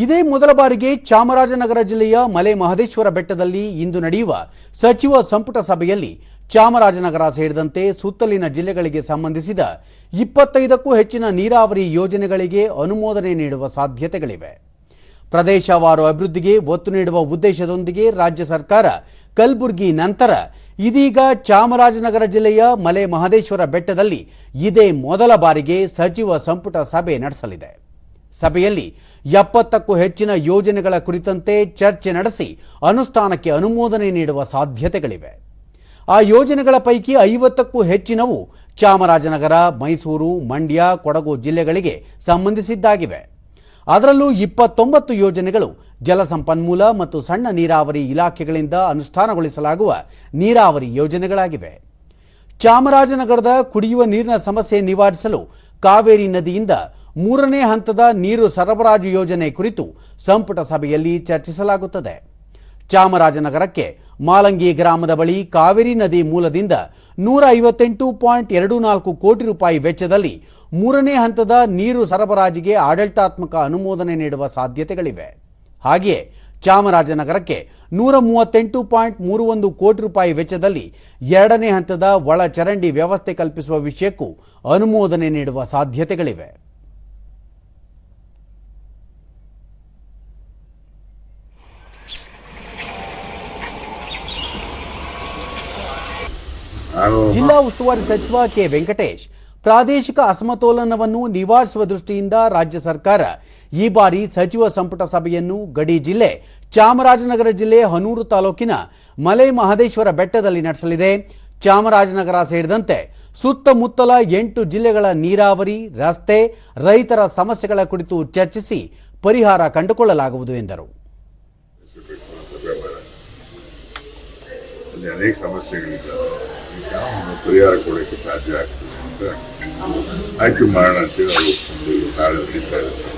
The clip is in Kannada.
ಇದೇ ಮೊದಲ ಬಾರಿಗೆ ಚಾಮರಾಜನಗರ ಜಿಲ್ಲೆಯ ಮಲೆ ಮಹದೇಶ್ವರ ಬೆಟ್ಟದಲ್ಲಿ ಇಂದು ನಡೆಯುವ ಸಚಿವ ಸಂಪುಟ ಸಭೆಯಲ್ಲಿ ಚಾಮರಾಜನಗರ ಸೇರಿದಂತೆ ಸುತ್ತಲಿನ ಜಿಲ್ಲೆಗಳಿಗೆ ಸಂಬಂಧಿಸಿದ ಇಪ್ಪತ್ತೈದಕ್ಕೂ ಹೆಚ್ಚಿನ ನೀರಾವರಿ ಯೋಜನೆಗಳಿಗೆ ಅನುಮೋದನೆ ನೀಡುವ ಸಾಧ್ಯತೆಗಳಿವೆ. ಪ್ರದೇಶವಾರು ಅಭಿವೃದ್ಧಿಗೆ ಒತ್ತು ನೀಡುವ ಉದ್ದೇಶದೊಂದಿಗೆ ರಾಜ್ಯ ಸರ್ಕಾರ ಕಲಬುರಗಿ ನಂತರ ಇದೀಗ ಚಾಮರಾಜನಗರ ಜಿಲ್ಲೆಯ ಮಲೆ ಮಹದೇಶ್ವರ ಬೆಟ್ಟದಲ್ಲಿ ಇದೇ ಮೊದಲ ಬಾರಿಗೆ ಸಚಿವ ಸಂಪುಟ ಸಭೆ ನಡೆಸಲಿದೆ. ಸಭೆಯಲ್ಲಿ ಎಪ್ಪತ್ತಕ್ಕೂ ಹೆಚ್ಚಿನ ಯೋಜನೆಗಳ ಕುರಿತಂತೆ ಚರ್ಚೆ ನಡೆಸಿ ಅನುಷ್ಠಾನಕ್ಕೆ ಅನುಮೋದನೆ ನೀಡುವ ಸಾಧ್ಯತೆಗಳಿವೆ. ಆ ಯೋಜನೆಗಳ ಪೈಕಿ ಐವತ್ತಕ್ಕೂ ಹೆಚ್ಚಿನವು ಚಾಮರಾಜನಗರ, ಮೈಸೂರು, ಮಂಡ್ಯ, ಕೊಡಗು ಜಿಲ್ಲೆಗಳಿಗೆ ಸಂಬಂಧಿಸಿದ್ದಾಗಿವೆ. ಅದರಲ್ಲೂ ಇಪ್ಪತ್ತೊಂಬತ್ತು ಯೋಜನೆಗಳು ಜಲಸಂಪನ್ಮೂಲ ಮತ್ತು ಸಣ್ಣ ನೀರಾವರಿ ಇಲಾಖೆಗಳಿಂದ ಅನುಷ್ಠಾನಗೊಳಿಸಲಾಗುವ ನೀರಾವರಿ ಯೋಜನೆಗಳಾಗಿವೆ. ಚಾಮರಾಜನಗರದ ಕುಡಿಯುವ ನೀರಿನ ಸಮಸ್ಯೆ ನಿವಾರಿಸಲು ಕಾವೇರಿ ನದಿಯಿಂದ ಮೂರನೇ ಹಂತದ ನೀರು ಸರಬರಾಜು ಯೋಜನೆ ಕುರಿತು ಸಂಪುಟ ಸಭೆಯಲ್ಲಿ ಚರ್ಚಿಸಲಾಗುತ್ತದೆ. ಚಾಮರಾಜನಗರಕ್ಕೆ ಮಾಲಂಗಿ ಗ್ರಾಮದ ಬಳಿ ಕಾವೇರಿ ನದಿ ಮೂಲದಿಂದ ನೂರ ಐವತ್ತೆಂಟು ಪಾಯಿಂಟ್ ಎರಡು ನಾಲ್ಕು ಕೋಟಿ ರೂಪಾಯಿ ವೆಚ್ಚದಲ್ಲಿ ಮೂರನೇ ಹಂತದ ನೀರು ಸರಬರಾಜಿಗೆ ಆಡಳಿತಾತ್ಮಕ ಅನುಮೋದನೆ ನೀಡುವ ಸಾಧ್ಯತೆಗಳಿವೆ. ಹಾಗೆಯೇ ಚಾಮರಾಜನಗರಕ್ಕೆ ನೂರ ಮೂವತ್ತೆಂಟು ಪಾಯಿಂಟ್ ಮೂರು ಒಂದು ಕೋಟಿ ರೂಪಾಯಿ ವೆಚ್ಚದಲ್ಲಿ ಎರಡನೇ ಹಂತದ ಒಳಚರಂಡಿ ವ್ಯವಸ್ಥೆ ಕಲ್ಪಿಸುವ ವಿಷಯಕ್ಕೂ ಅನುಮೋದನೆ ನೀಡುವ ಸಾಧ್ಯತೆಗಳಿವೆ. ಜಿಲ್ಲಾ ಉಸ್ತುವಾರಿ ಸಚಿವ ಕೆ ವೆಂಕಟೇಶ್ ಪ್ರಾದೇಶಿಕ ಅಸಮತೋಲನವನ್ನು ನಿವಾರಿಸುವ ದೃಷ್ಟಿಯಿಂದ ರಾಜ್ಯ ಸರ್ಕಾರ ಈ ಬಾರಿ ಸಚಿವ ಸಂಪುಟ ಸಭೆಯನ್ನು ಗಡಿ ಜಿಲ್ಲೆ ಚಾಮರಾಜನಗರ ಜಿಲ್ಲೆ ಹನೂರು ತಾಲೂಕಿನ ಮಲೆ ಮಹದೇಶ್ವರ ಬೆಟ್ಟದಲ್ಲಿ ನಡೆಸಲಿದೆ. ಚಾಮರಾಜನಗರ ಸೇರಿದಂತೆ ಸುತ್ತಮುತ್ತಲ ಎಂಟು ಜಿಲ್ಲೆಗಳ ನೀರಾವರಿ ರಸ್ತೆ ರೈತರ ಸಮಸ್ಯೆಗಳ ಕುರಿತು ಚರ್ಚಿಸಿ ಪರಿಹಾರ ಕಂಡುಕೊಳ್ಳಲಾಗುವುದು ಎಂದರು. ಅನೇಕ ಸಮಸ್ಯೆಗಳಿದ್ದಾವೆ. ಈಗ ನಾವು ಪರಿಹಾರ ಕೊಡೋಕ್ಕೆ ಸಾಧ್ಯ ಆಗ್ತದೆ ಅಂತ ಆಯ್ಕೆ ಮಾಡೋಣ ಅಂತೇಳಿ ಅವರು ಒಂದು ನಡೀತಾ ಇದೆ ಸಭೆ.